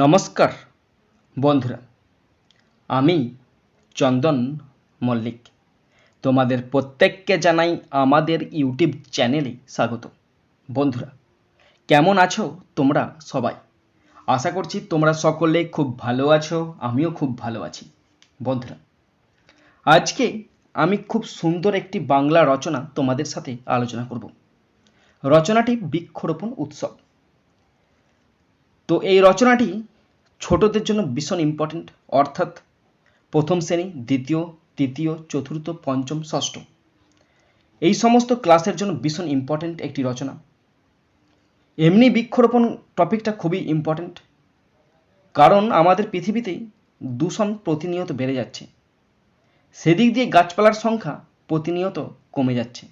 নমস্কার, বন্ধুরা। আমি চন্দন মল্লিক। তোমাদের প্রত্যেককে জানাই আমাদের ইউটিউব চ্যানেলে স্বাগত। বন্ধুরা, কেমন আছো তোমরা সবাই? আশা করছি তোমরা সকলে খুব ভালো আছো, আমিও খুব ভালো আছি। বন্ধুরা, আজকে আমি খুব সুন্দর একটি বাংলা রচনা তোমাদের সাথে আলোচনা করব। রচনাটি বৃক্ষরোপণ উৎসব। তো এই রচনাটি ছোটদের জন্য ভীষণ ইম্পর্ট্যান্ট অর্থাৎ প্রথম শ্রেণি, দ্বিতীয়, তৃতীয়, চতুর্থ, পঞ্চম, ষষ্ঠ। এই সমস্ত ক্লাসের জন্য ভীষণ ইম্পর্ট্যান্ট একটি রচনা। এমনি বৃক্ষরোপণ টপিকটা খুবই ইম্পর্ট্যান্ট কারণ আমাদের পৃথিবীতেই দূষণ প্রতিনিয়ত বেড়ে যাচ্ছে। সেদিক দিয়ে গাছপালার সংখ্যা প্রতিনিয়ত কমে যাচ্ছে।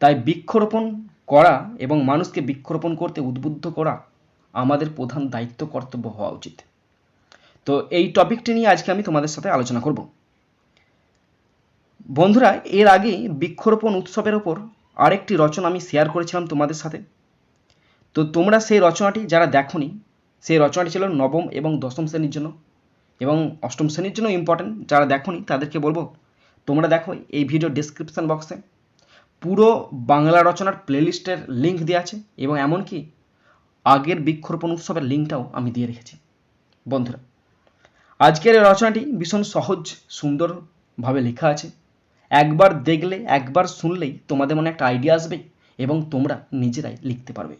তাই বৃক্ষরোপণ করা এবং মানুষকে বৃক্ষরোপণ করতে উদ্বুদ্ধ করা আমাদের প্রধান দায়িত্ব কর্তব্য হওয়া উচিত। তো এই টপিকটি নিয়ে আজকে আমি তোমাদের সাথে আলোচনা করব। বন্ধুরা, এর আগে বৃক্ষরোপণ উৎসবের ওপর আরেকটি রচনা আমি শেয়ার করেছিলাম তোমাদের সাথে। তো তোমরা সেই রচনাটি যারা দেখোনি, সেই রচনাটি ছিল নবম এবং দশম শ্রেণির জন্য এবং অষ্টম শ্রেণির জন্য ইম্পর্টেন্ট যারা দেখোনি, তাদেরকে বলব, তোমরা দেখো এই ভিডিও ডিসক্রিপশন বক্সে পুরো বাংলা রচনার প্লেলিস্টের লিঙ্ক দেওয়া আছে এবং এমনকি আগের বৃক্ষরোপণ উৎসবের লিঙ্কটাও আমি দিয়ে রেখেছি। বন্ধুরা, আজকের এই রচনাটি ভীষণ সহজ, সুন্দরভাবে লেখা আছে। একবার দেখলে, একবার শুনলেই তোমাদের মনে একটা আইডিয়া আসবে এবং তোমরা নিজেরাই লিখতে পারবে।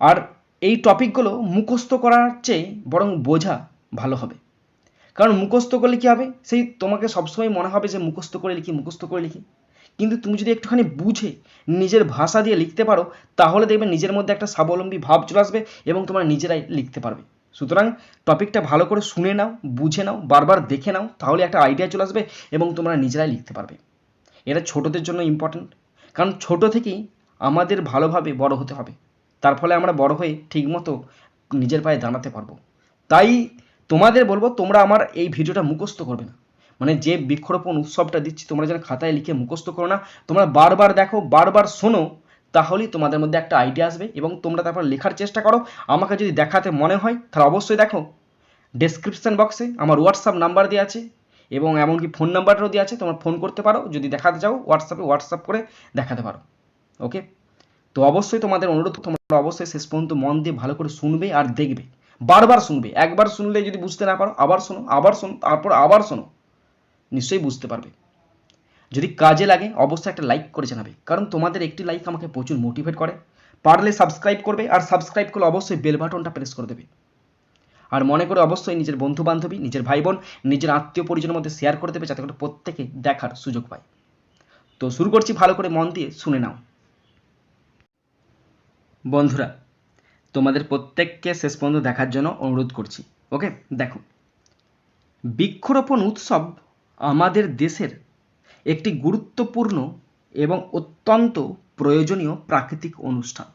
আর এই টপিকগুলো মুখস্থ করার চেয়ে বরং বোঝা ভালো হবে। কারণ মুখস্থ করলে কী হবে? সেই তোমাকে সবসময় মনে হবে যে মুখস্থ করে লিখি, মুখস্থ করে লিখি। কিন্তু তুমি যদি একটুখানি বুঝে নিজের ভাষা দিয়ে লিখতে পারো, তাহলে দেখবে নিজের মধ্যে একটা স্বাবলম্বী ভাব চলে আসবে এবং তোমরা নিজেরাই লিখতে পারবে। সুতরাং টপিকটা ভালো করে শুনে নাও, বুঝে নাও, বারবার দেখে নাও, তাহলে একটা আইডিয়া চলে আসবে এবং তোমরা নিজেরাই লিখতে পারবে। এটা ছোটদের জন্য ইম্পর্ট্যান্ট কারণ ছোট থেকেই আমাদের ভালোভাবে বড় হতে হবে। তার ফলে আমরা বড় হয়ে ঠিকমতো নিজের পায়ে দাঁড়াতে পারব। তাই তোমাদের বলব, তোমরা আমার এই ভিডিওটা মুখস্থ করবে না। মানে যে বৃক্ষরোপণ উৎসবটা দিচ্ছি, তোমরা যেন খাতায় লিখে মুখস্থ করো না, তোমরা বারবার দেখো, বারবার শোনো, তাহলেই তোমাদের মধ্যে একটা আইডিয়া আসবে এবং তোমরা তারপর লেখার চেষ্টা করো। আমাকে যদি দেখাতে মনে হয়, তাহলে অবশ্যই দেখো। ডেসক্রিপশন বক্সে আমার হোয়াটসঅ্যাপ নাম্বার দেওয়া আছে এবং এমনকি ফোন নাম্বারটাও দেওয়া আছে, তোমরা ফোন করতে পারো। যদি দেখাতে চাও হোয়াটসঅ্যাপে হোয়াটসঅ্যাপ করে দেখাতে পারো। ওকে তো অবশ্যই তোমাদের অনুরোধ, তোমরা অবশ্যই শেষ পর্যন্ত মন দিয়ে ভালো করে শুনবে আর দেখবে। বারবার শুনবে। একবার শুনলে যদি বুঝতে না পারো, আবার শোনো আবার শোনো, তারপর আবার শোনো। নিশ্চয়ই বুঝতে পারবে। যদি কাজে লাগে, অবশ্যই একটা লাইক করে জানাবে। কারণ তোমাদের একটি লাইক আমাকে প্রচুর মোটিভেট করে। পারলে সাবস্ক্রাইব করবে আর সাবস্ক্রাইব করলে অবশ্যই বেল বাটনটা প্রেস করে দেবে। আর মনে করে অবশ্যই নিজের বন্ধু বান্ধবী নিজের ভাই বোন নিজের আত্মীয় পরিজনের মধ্যে শেয়ার করে দেবে যাতে করে প্রত্যেকে দেখার সুযোগ পায়। তো শুরু করছি ভালো করে মন দিয়ে শুনে নাও। বন্ধুরা, তোমাদের প্রত্যেককে শেষ পর্যন্ত দেখার জন্য অনুরোধ করছি। ওকে দেখো। বৃক্ষরোপণ উৎসব আমাদের দেশের একটি গুরুত্বপূর্ণ এবং অত্যন্ত প্রয়োজনীয় প্রাকৃতিক অনুষ্ঠান।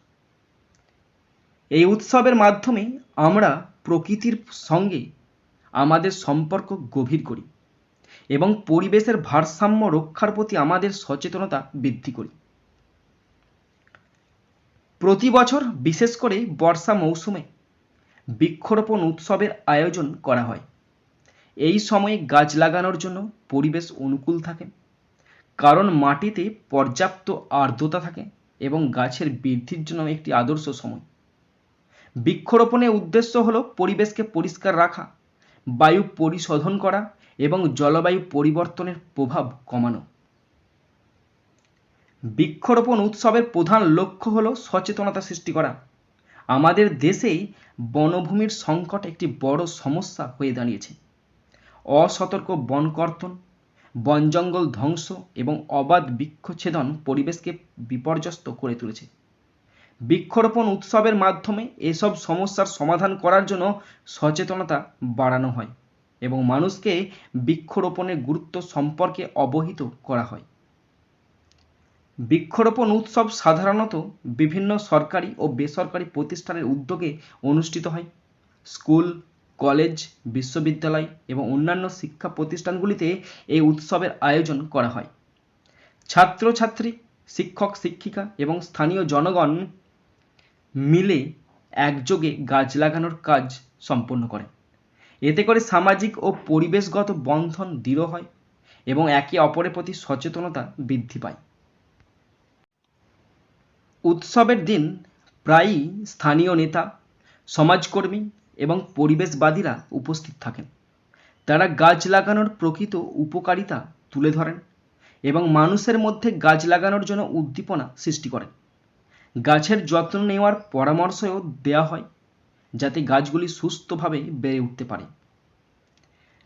এই উৎসবের মাধ্যমে আমরা প্রকৃতির সঙ্গে আমাদের সম্পর্ক গভীর করি এবং পরিবেশের ভারসাম্য রক্ষার প্রতি আমাদের সচেতনতা বৃদ্ধি করি। প্রতি বছর বিশেষ করে বর্ষা মৌসুমে বৃক্ষরোপণ উৎসবের আয়োজন করা হয়। এই সময়ে গাছ লাগানোর জন্য পরিবেশ অনুকূল থাকে। কারণ মাটিতে পর্যাপ্ত আর্দ্রতা থাকে এবং গাছের বৃদ্ধির জন্য একটি আদর্শ সময়। বৃক্ষরোপণের উদ্দেশ্য হলো পরিবেশকে পরিষ্কার রাখা, বায়ু পরিশোধন করা এবং জলবায়ু পরিবর্তনের প্রভাব কমানো। বৃক্ষরোপণ উৎসবের প্রধান লক্ষ্য হলো সচেতনতা সৃষ্টি করা। আমাদের দেশেই বনভূমির সংকট একটি বড় সমস্যা হয়ে দাঁড়িয়েছে। অসতর্ক বনকর্তন বন জঙ্গল ধ্বংস এবং অবাধ বৃক্ষছেদন পরিবেশকে বিপর্যস্ত করে তুলেছে। বৃক্ষরোপণ উৎসবের মাধ্যমে এসব সমস্যার সমাধান করার জন্য সচেতনতা বাড়ানো হয় এবং মানুষকে বৃক্ষরোপণের গুরুত্ব সম্পর্কে অবহিত করা হয়। বৃক্ষরোপণ উৎসব সাধারণত বিভিন্ন সরকারি ও বেসরকারি প্রতিষ্ঠানের উদ্যোগে অনুষ্ঠিত হয়। স্কুল কলেজ, বিশ্ববিদ্যালয় এবং অন্যান্য শিক্ষা প্রতিষ্ঠানগুলিতে এই উৎসবের আয়োজন করা হয়। ছাত্রছাত্রী, শিক্ষক, শিক্ষিকা এবং স্থানীয় জনগণ মিলে একযোগে গাছ লাগানোর কাজ সম্পন্ন করে। এতে করে সামাজিক ও পরিবেশগত বন্ধন দৃঢ় হয় এবং একে অপরের প্রতি সচেতনতা বৃদ্ধি পায়। উৎসবের দিন প্রায়ই স্থানীয় নেতা, সমাজকর্মী এবং পরিবেশবাদীরা উপস্থিত থাকেন। তারা গাছ লাগানোর প্রকৃত উপকারিতা তুলে ধরেন এবং মানুষের মধ্যে গাছ লাগানোর জন্য উদ্দীপনা সৃষ্টি করেন। গাছের যত্ন নেওয়ার পরামর্শও দেওয়া হয় যাতে গাছগুলি সুস্থভাবে বেড়ে উঠতে পারে।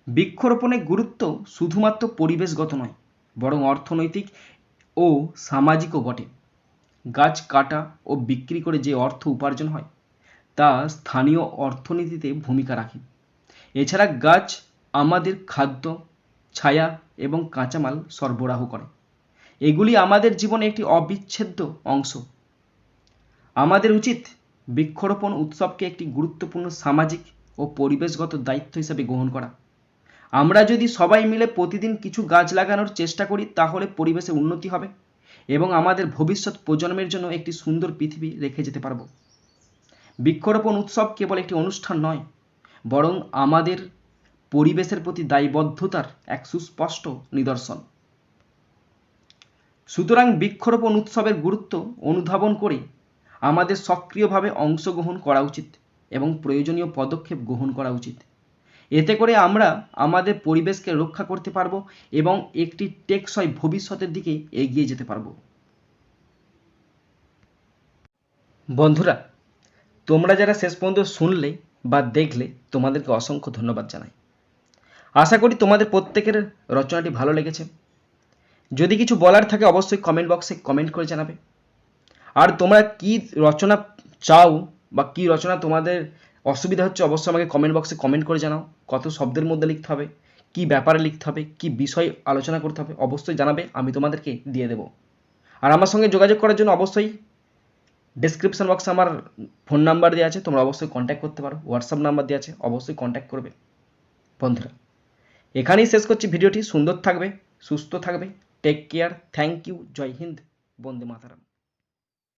বৃক্ষরোপণের গুরুত্ব শুধুমাত্র পরিবেশগত নয়, বরং অর্থনৈতিক ও সামাজিকও বটে। গাছ কাটা ও বিক্রি করে যে অর্থ উপার্জন হয় তা স্থানীয় অর্থনীতিতে ভূমিকা রাখে। এছাড়া গাছ, আমাদের খাদ্য, ছায়া এবং কাঁচামাল সরবরাহ করে। এগুলি আমাদের জীবনে একটি অবিচ্ছেদ্য অংশ। আমাদের উচিত বৃক্ষরোপণ উৎসবকে একটি গুরুত্বপূর্ণ সামাজিক ও পরিবেশগত দায়িত্ব হিসেবে গ্রহণ করা। আমরা যদি সবাই মিলে প্রতিদিন কিছু গাছ লাগানোর চেষ্টা করি, তাহলে পরিবেশে উন্নতি হবে এবং আমাদের ভবিষ্যৎ প্রজন্মের জন্য একটি সুন্দর পৃথিবী রেখে যেতে পারব। বৃক্ষরোপণ উৎসব কেবল একটি অনুষ্ঠান নয়, বরং আমাদের পরিবেশের প্রতি দায়বদ্ধতার এক সুস্পষ্ট নিদর্শন। সুতরাং বৃক্ষরোপণ উৎসবের গুরুত্ব অনুধাবন করে আমাদের সক্রিয়ভাবে অংশগ্রহণ করা উচিত এবং প্রয়োজনীয় পদক্ষেপ গ্রহণ করা উচিত। এতে করে আমরা আমাদের পরিবেশকে রক্ষা করতে পারব এবং একটি টেকসই ভবিষ্যতের দিকে এগিয়ে যেতে পারব। বন্ধুরা তোমরা যারা শেষ পর্যন্ত শুনলে বা দেখলে, তোমাদেরকে অসংখ্য ধন্যবাদ জানাই। আশা করি তোমাদের প্রত্যেকের রচনাটি ভালো লেগেছে। যদি কিছু বলার থাকে, অবশ্যই কমেন্ট বক্সে কমেন্ট করে জানাবে। আর তোমরা কি রচনা চাও বা কি রচনা তোমাদের অসুবিধা হচ্ছে, অবশ্যই আমাকে কমেন্ট বক্সে কমেন্ট করে জানাও। কত শব্দের মধ্যে লিখতে হবে, কি ব্যাপারে লিখতে হবে, কি বিষয় আলোচনা করতে হবে, অবশ্যই জানাবে, আমি তোমাদেরকে দিয়ে দেবো। আর আমার সঙ্গে যোগাযোগ করার জন্য অবশ্যই ডিসক্রিপশন বক্সে আমার ফোন নাম্বার দেওয়া আছে, তোমরা অবশ্যই কন্ট্যাক্ট করতে পারো। হোয়াটসঅ্যাপ নাম্বার দেওয়া আছে, অবশ্যই কন্ট্যাক্ট করবে। বন্ধুরা, এখানেই শেষ করছি ভিডিওটি। সুন্দর থাকবে, সুস্থ থাকবে। Take care thank you Joy Hind, Vande Mataram.